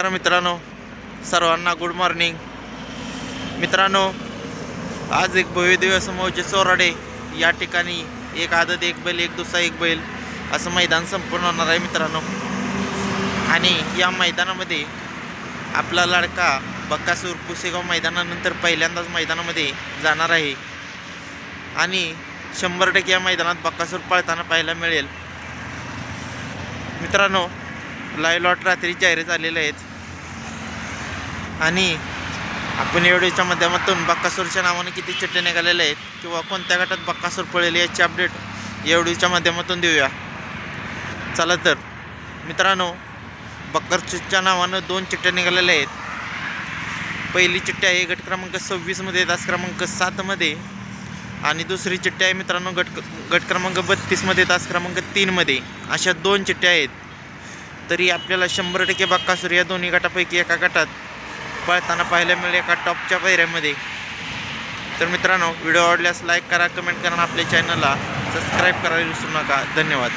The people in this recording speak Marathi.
तर मित्रांनो सर्वांना गुड मॉर्निंग मित्रांनो आज एक भव्य दिवस मौजे चोराडे या ठिकाणी एक आदत एक बैल एक दुसरा एक बैल असं मैदान संपूर्ण होणार आहे मित्रांनो. आणि या मैदानामध्ये आपला लाडका बक्कासूर पुसेगाव मैदानानंतर पहिल्यांदाच मैदानामध्ये जाणार आहे. आणि शंभर टक्के या मैदानात बक्कासूर पळताना पाहायला मिळेल. मित्रांनो लॉट रात्री जाहीर झालेले आहेत. आणि आपण एवढीच्या माध्यमातून बक्कासूरच्या नावाने किती चिठ्ठे निघालेले आहेत किंवा कोणत्या गटात बक्कासूर पळेल याची अपडेट एवढीच्या माध्यमातून देऊया. चला तर मित्रांनो बक्करच्या नावानं दोन चिठ्ठ्या निघालेल्या आहेत. पहिली चिठ्ठी आहे गट क्रमांक सव्वीसमध्ये तास क्रमांक सातमध्ये आणि दुसरी चिठ्ठी आहे मित्रांनो गट गट क्रमांक बत्तीसमध्ये तास क्रमांक तीनमध्ये अशा दोन चिठ्ठ्या आहेत. तरी आपल्याला शंभर टक्के बक्कासूर या दोन्ही गटापैकी एका गटात पळताना पाहायला मिळेल एका टॉपच्या पायऱ्यामध्ये. तर मित्रांनो व्हिडिओ आवडल्यास लाईक करा कमेंट करा आणि आपल्या चॅनलला सबस्क्राईब करायला विसरू नका. धन्यवाद.